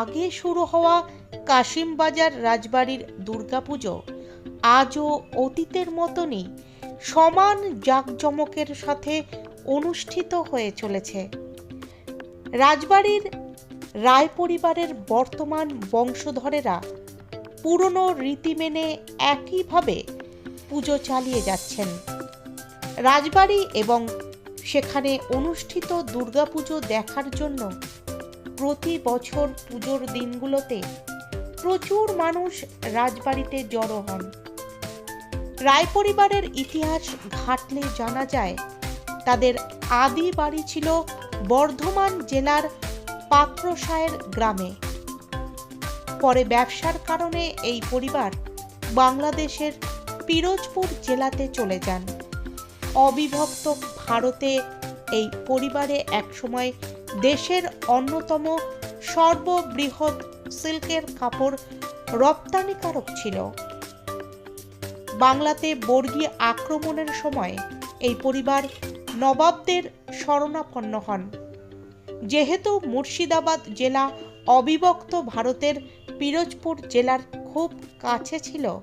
আগে শুরু হওয়া কাশিমবাজার রাজবাড়ির দুর্গাপুজো আজও অতীতের মতনই সমান জাঁকজমকের সাথে অনুষ্ঠিত হয়ে চলেছে। রাজবাড়ির রায় পরিবারের বর্তমান বংশধরেরা পুরনো রীতি মেনে একইভাবে পুজো চালিয়ে যাচ্ছেন। রাজবাড়ি এবং সেখানে অনুষ্ঠিত দুর্গাপুজো দেখার জন্য প্রতি বছর পুজোর দিনগুলোতে প্রচুর মানুষ রাজবাড়িতে জড়ো হন। রায় পরিবারের ইতিহাস ঘাটলে জানা যায়, তাদের আদি বাড়ি ছিল বর্ধমান জেলার পাত্রসায়ের গ্রামে। পরে ব্যবসার কারণে এই পরিবার বাংলাদেশের পিরোজপুর জেলাতে চলে যান। অবিভক্ত ভারতে এই পরিবারে একসময় দেশের অন্যতম সর্ববৃহৎ সিল্কের কাপড় রপ্তানিকারক ছিল। বাংলাতে বর্গী আক্রমণের সময় এই পরিবার নবাবদের শরণাপন্ন হন। যেহেতু মুর্শিদাবাদ জেলা অবিভক্ত ভারতের পিরোজপুর জেলার খুব কাছে ছিল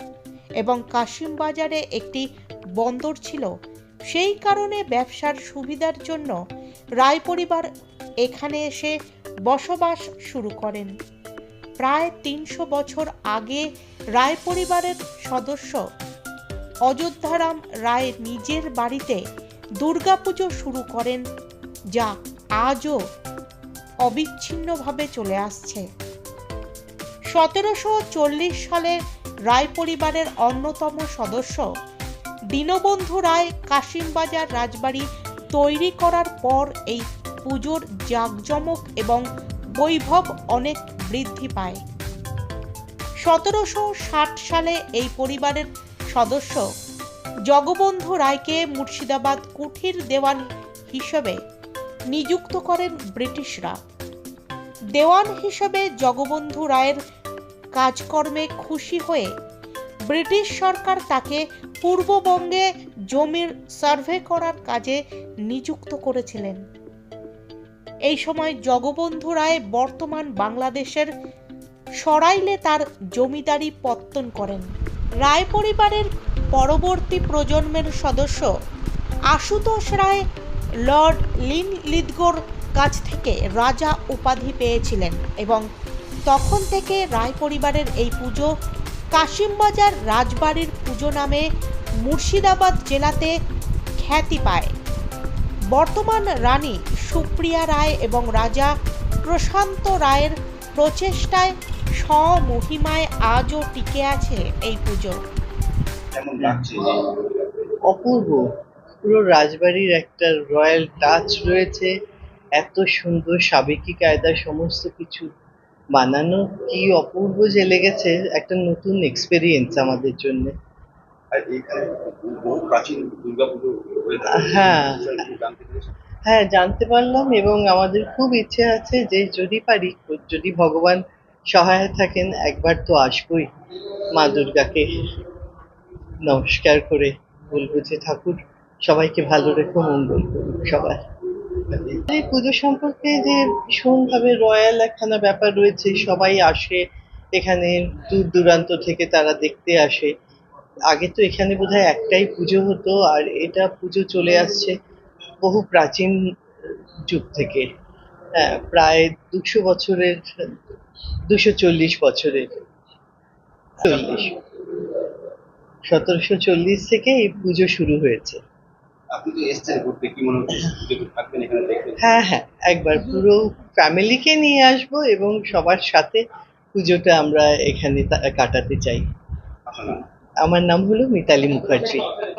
এবং কাশিম বাজারে একটি বন্দর ছিল, সেই কারণে ব্যবসার সুবিধার জন্য রায় পরিবার এখানে এসে বসবাস শুরু করেন। প্রায় তিনশো বছর আগে রায় পরিবারের সদস্য অযোধ্যারাম রায় নিজের বাড়িতে দুর্গাপুজো শুরু করেন, যা আজও অবিচ্ছিন্নভাবে চলে আসছে। সতেরোশো চল্লিশ সালে রায় পরিবারের অন্যতম সদস্য দীনবন্ধু রায় কাশিমবাজার রাজবাড়ি তৈরি করার পর এই পুজোর জাঁকজমক এবং বৈভব অনেক বৃদ্ধি পায়। সতেরোশো ষাট সালে এই পরিবারের সদস্য জগবন্ধু রায়কে মুর্শিদাবাদ কুঠির দেওয়ান হিসেবে নিযুক্ত করেন ব্রিটিশরা। দেওয়ান হিসেবে জগবন্ধু রায়ের কাজকর্মে খুশি হয়ে ব্রিটিশ সরকার তাকে পূর্ববঙ্গে জমির সার্ভে করার কাজে নিযুক্ত করেছিলেন। এই সময় জগবন্ধু রায় বর্তমান বাংলাদেশের সরাইলে তার জমিদারি পত্তন করেন। রায় পরিবারের পরবর্তী প্রজন্মের সদস্য আশুতোষ রায়, লর্ড লিন লিদগোর কাছ থেকে রাজা উপাধি পেয়েছিলেন এবং তখন থেকে রায় পরিবারের এই পুজো কাশিমবাজার রাজবাড়ির পুজো নামে মুর্শিদাবাদ জেলাতে খ্যাতি পায়। বর্তমান রানী সুপ্রিয়া রায় এবং রাজা প্রশান্ত রায়ের প্রচেষ্টায় স্বমহিমায় আজও টিকে আছে এই পুজো। অপূর্ব। পুরো রাজবাড়ির একটা রয়্যাল টাচ রয়েছে। এত সুন্দর সাবেকি কায়দা সমস্ত কিছু বানানো। কি অপূর্ব যে লেগেছে একটা নতুন এক্সপেরিয়েন্স আমাদের জন্য। হয়ে থাকে। হ্যাঁ। জানতে পারলাম এবং আমাদের খুব ইচ্ছে আছে যে যদি পারি, যদি ভগবান সহায় থাকেন, একবার তো আসবই মা দুর্গাকে। নমস্কার করে বলব যে ঠাকুর, সবাইকে ভালো রেখো, মঙ্গল করুক সবাই এই পুজো সম্পর্কে যে ভীষণভাবে রয়্যাল একখানা ব্যাপার রয়েছে, সবাই আসে এখানে, দূর দূরান্ত থেকে তারা দেখতে আসে। আগে তো এখানে বোধহয় একটাই পুজো হতো, আর এটা পুজো চলে আসছে। বহু প্রাচীন যুগ থেকে হ্যাঁ প্রায় দুশো বছরের দুশো চল্লিশ বছরের। চল্লিশ। সতেরোশো চল্লিশ থেকে এই পুজো শুরু হয়েছে। হ্যাঁ হ্যাঁ একবার পুরো ফ্যামিলিকে নিয়ে আসব এবং সবার সাথে পুজোটা আমরা এখানে কাটাতে চাই। আমার নাম হলো মিতালি মুখার্জি।